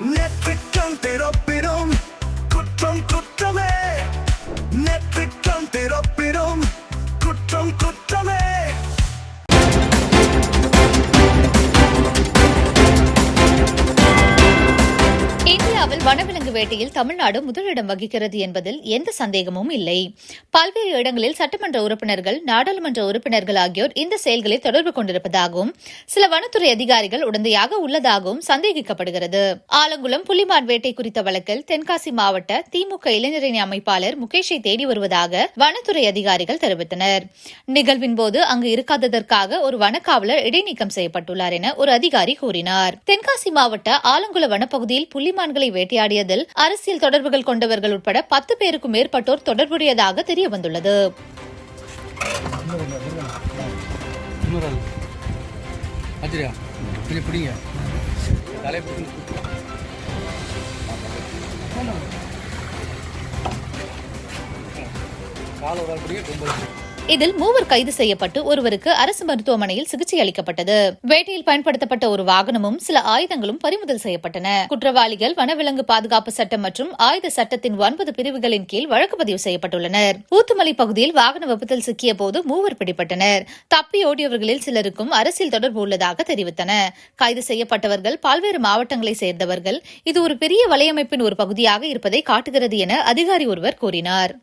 Netflix cantero வனவிலங்கு வேட்டையில் தமிழ்நாடு முதலிடம் வகிக்கிறது என்பதில் எந்த சந்தேகமும் இல்லை. பல்வேறு இடங்களில் சட்டமன்ற உறுப்பினர்கள் நாடாளுமன்ற உறுப்பினர்கள் ஆகியோர் இந்த செயல்களில் தொடர்பு கொண்டிருப்பதாகவும் சில வனத்துறை அதிகாரிகள் உடந்தையாக உள்ளதாகவும் சந்தேகிக்கப்படுகிறது. ஆலங்குளம் புலிமான் வேட்டை குறித்த வழக்கில் தென்காசி மாவட்ட திமுக இளைஞரணி அமைப்பாளர் முகேஷை தேடி வருவதாக வனத்துறை அதிகாரிகள் தெரிவித்தனர். நிகழ்வின் போது அங்கு இருக்காததற்காக ஒரு வனக்காவலர் இடைநீக்கம் செய்யப்பட்டுள்ளார் என ஒரு அதிகாரி கூறினார். தென்காசி மாவட்ட ஆலங்குள வனப்பகுதியில் புள்ளிமான்களை வேட்டையாடியதில் அரசியல் தொடர்புகள் கொண்டவர்கள் உட்பட பத்து பேருக்கும் மேற்பட்டோர் தொடர்புடையதாக தெரிய வந்துள்ளது கால ஒரு ஆள் ரொம்ப இதில் மூவர் கைது செய்யப்பட்டு ஒருவருக்கு அரசு மருத்துவமனையில் சிகிச்சை அளிக்கப்பட்டது. வேட்டையில் பயன்படுத்தப்பட்ட ஒரு வாகனமும் சில ஆயுதங்களும் பறிமுதல் செய்யப்பட்டன. குற்றவாளிகள் வனவிலங்கு பாதுகாப்பு சட்டம் மற்றும் ஆயுத சட்டத்தின் ஒன்பது பிரிவுகளின் கீழ் வழக்கு பதிவு செய்யப்பட்டுள்ளனர். ஊத்துமலை பகுதியில் வாகன விபத்தில் சிக்கிய போது மூவர் பிடிபட்டனர். தப்பி ஓடியவர்களில் சிலருக்கும் அரசியல் தொடர்பு உள்ளதாக தெரிவித்தன. கைது செய்யப்பட்டவர்கள் பல்வேறு மாவட்டங்களை சேர்ந்தவர்கள். இது ஒரு பெரிய வலையமைப்பின் ஒரு பகுதியாக இருப்பதை காட்டுகிறது என அதிகாரி ஒருவர் கூறினார்.